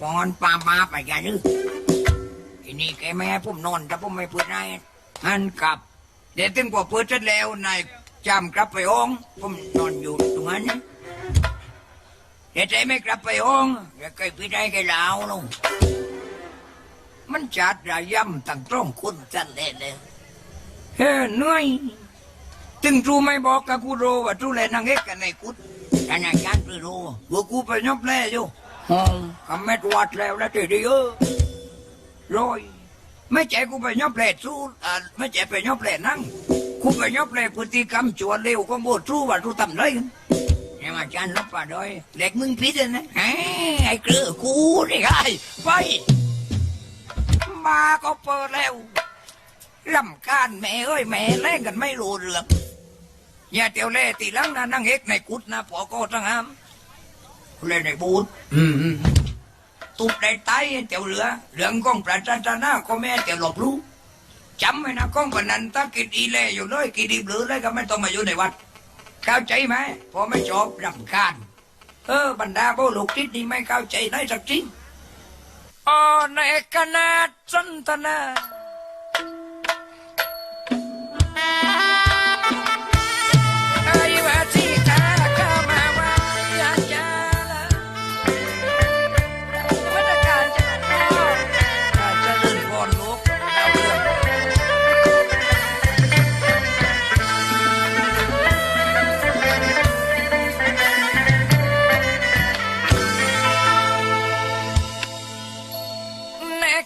ปอนปามาไปกันดื้อทีนี้แกไม่ให้ผมนอนถ้าผมไม่เปิดให้อันกลับ เดี๋ยวถึงพอเปิดเสร็จแล้วนายจำกลับไปห้อง ผมนอนอยู่ตรงนั้นเดี๋ยวใจไม่กลับไปห้องเดี๋ยวเคยพิดให้แกลาวลงมันจัดระยำตั้งตรงคุณจันเล่นเลยเฮ้ยเหนื่อยถึงทูไม่บอกกับกูรู้ว่าทูเล่นนางเอกกันในกุดแต่นายยันไปรู้ว่ากูไปยบแล่อยู่ องคำแม่ตวัดแล้วแล้วทีเดียวรอยไม่ใจกูไปยอบแผลสู้ไม่ใจไปยอบแผลนั่งกูไปยอบแผลพฤติกรรมจวนเร็วก็โบดสู้ว่าสู้ทำไรกันนี่มาจานลบป่าดอยเด็กมึงพิษเลยนะไอ้เกลือกูนี่ไงไปมาก็เปิดแล้วลำคาญแม่เอ้ยแม่แล่งกันไม่รู้เรื่องอย่าเตียวเล่ตีลังนะนั่งเอกในกุดนะพอก็ทั้งหาม เล่นในบูธอืมอืมตุบได้ไตเตียวเหลือเรื่องของประชาชนนะก็แม่เตียวหลบรู้จำไว้นะก้องปนันถ้ากินอีเล่อยู่เลยกินดีหรือเลยก็ไม่ต้องมาอยู่ในวัด เข้าใจไหมพอไม่ชอบรำคาญเออบรรดาพวกลูกทิศนี่ไม่เข้าใจได้สักทีอ๋อในคณะสนทนา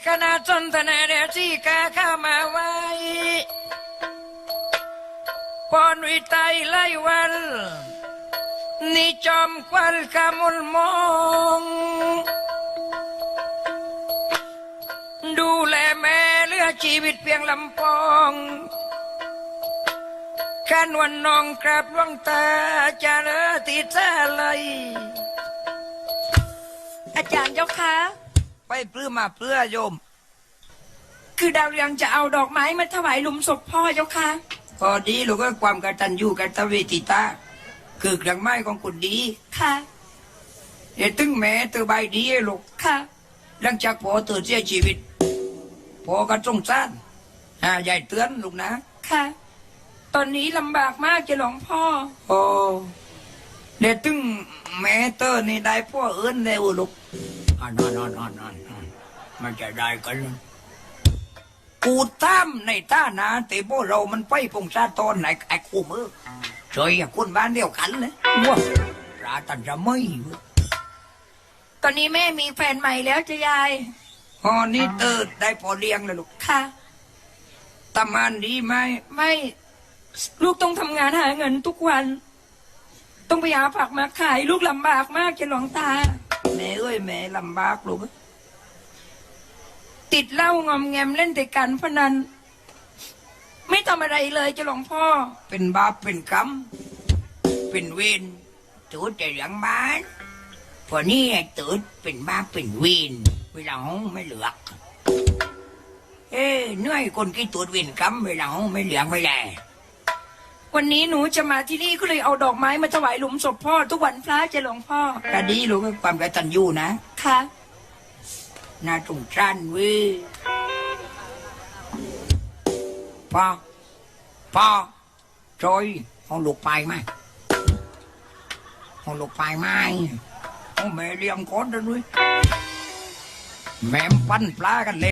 ในขณะสนทนาเดที่กาเข้ามาไว้ปอนวิไตไล่วันนี่จอมควันขมุลมองดูแลแม่เลือชีวิตเพียงลำปองขันวันนองกราบลวงตาจะเลอติดแท้เลยอาจารย์เจ้าคะ ไปเพื่อมาเพื่อโยม คือดาวเรืองจะเอาดอกไม้มาถวายหลุมศพพ่อเจ้าคะพอดีลูกก็ความกตัญญูกตเวทิตา คือเครื่องไม้ของคุณดี ค่ะเดี๋ยวตึงแม่เธอใบดีให้ลูก ค่ะ หลังจากพอเธอเสียชีวิตพอก็สงสารหาใหญ่เตือนลูกนะ ค่ะ ตอนนี้ลำบากมากจะหลวงพ่อ โอ้เดี๋ยวตึง แม่เตอร์นี่ได้พ่อเอิ้นแล้วลูกอ่านอนนอนนอนนอนมันจะได้กันเลยกูตามในท่านาแต่พวกเรามันไปพงชาตอนไหนไอ้กูมือเฉยอย่างคนบ้านเดียวกันเลยว้าราตันจะไม่เว้ยตอนนี้แม่มีแฟนใหม่แล้วจะยายพอนี่เตอร์ได้พอเลี้ยงแล้วลูกค่ะทำงานดีไหมไม่ ลูกต้องทำงานหาเงินทุกวัน ต้องไปหาผักมาขายลูกลำบากมากจะหลวงตาแม่เอ้ยแม่ลำบากลูกติดเหล้างอมแงมเล่นแต่การพนันไม่ทำอะไรเลยจะหลวงพ่อ เป็นบาปเป็นกรรม เป็นเวรตูดจะหลังบ้านพอนี่ตูดเป็นบาปเป็นเวรเวลาห้องไม่เหลือกเอ้เหนื่อยคนกี่ตูดเวรกรรมเวลาห้องไม่เหลืองไม่แล วันนี้หนูจะมาที่นี่ก็เลยเอาดอกไม้มาถวายหลุมศพพ่อ ทุกวันพระจะหลวงพ่อก็ดีลูกความกตัญญูนะ ค่ะ น่าสงสารเว้ยพ่อพ่อจอยห้องลูกไปไหมห้องลูกไปไหมห้องแม่เลี้ยงคนด้วยแม่มปั้นปลากันเลย